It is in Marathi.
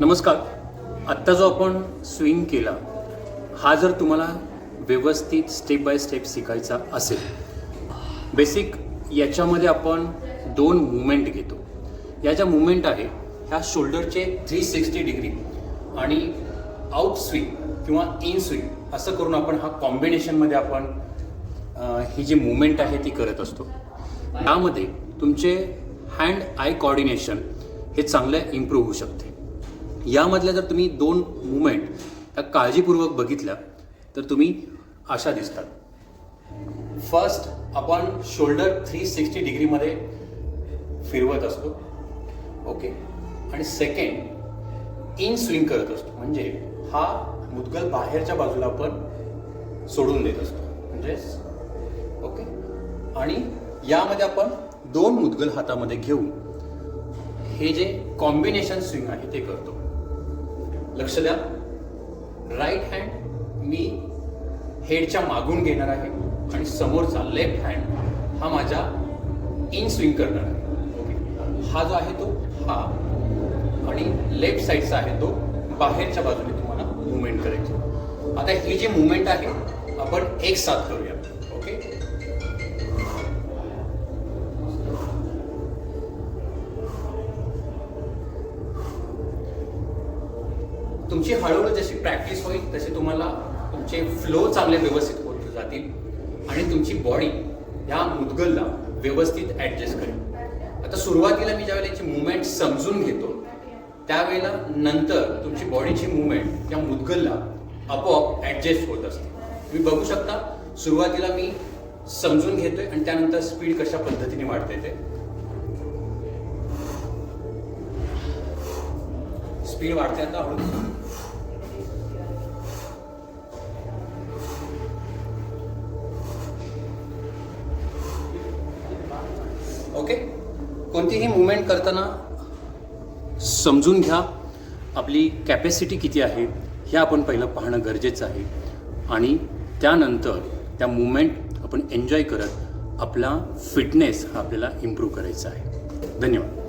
नमस्कार. आत्ता जो आपण स्विंग केला हा जर तुम्हाला व्यवस्थित स्टेप बाय स्टेप शिकायचा असेल बेसिक याच्यामध्ये आपण दोन मुवमेंट घेतो. या ज्या मुवमेंट आहे ह्या शोल्डरचे थ्री सिक्स्टी डिग्री आणि आउट स्विंग किंवा इन स्विंग असं करून आपण हा कॉम्बिनेशनमध्ये आपण ही जी मुवमेंट आहे ती करत असतो. यामध्ये तुमचे हँड आय कॉर्डिनेशन हे चांगलं इम्प्रूव्ह होऊ शकते. यामधल्या जर तुम्ही दोन मुवमेंट त्या काळजीपूर्वक बघितल्या तर तुम्ही अशा दिसतात. फर्स्ट आपण शोल्डर थ्री सिक्स्टी डिग्रीमध्ये फिरवत असतो. ओके आणि सेकंड इन स्विंग करत असतो. म्हणजे हा मुदगल बाहेरच्या बाजूला आपण सोडून देत असतो. म्हणजे ओके आणि यामध्ये आपण दोन मुदगल हातामध्ये घेऊन हे जे कॉम्बिनेशन स्विंग आहे ते करतो. लक्ष द्या. राईट हँड मी हेडच्या मागून घेणार आहे आणि समोरचा लेफ्ट हँड हा माझ्या इन स्विंग करणार आहे. ओके हा जो आहे तो हा. आणि लेफ्ट साईडचा आहे तो बाहेरच्या बाजूने तुम्हाला मुवमेंट करायची. आता ही जी मुवमेंट आहे आपण एक साथ करूया. ओके तुमची हळूहळू जशी प्रॅक्टिस होईल तसे तुम्हाला तुमचे फ्लो चांगले व्यवस्थित होत जातील आणि तुमची बॉडी ह्या मुदगलला व्यवस्थित ॲडजस्ट करेल. आता सुरुवातीला मी ज्यावेळेला याची मुवमेंट समजून घेतो त्यावेळेला नंतर तुमची बॉडीची मुवमेंट त्या मुदगलला आपोआप ॲडजस्ट होत असते. तुम्ही बघू शकता सुरुवातीला मी समजून घेतोय आणि त्यानंतर स्पीड कशा पद्धतीने वाढते ते. स्पीड वाढते आता हळू ओके? कोणतीही मुवमेंट करताना समजून घ्या. आपली कॅपॅसिटी किती आहे हे आपण पहिलं पाहणं गरजेचं आहे. आणि त्यानंतर त्या मुवमेंट आपण एन्जॉय करत आपला फिटनेस हा आपल्याला इम्प्रूव्ह करायचा आहे. धन्यवाद.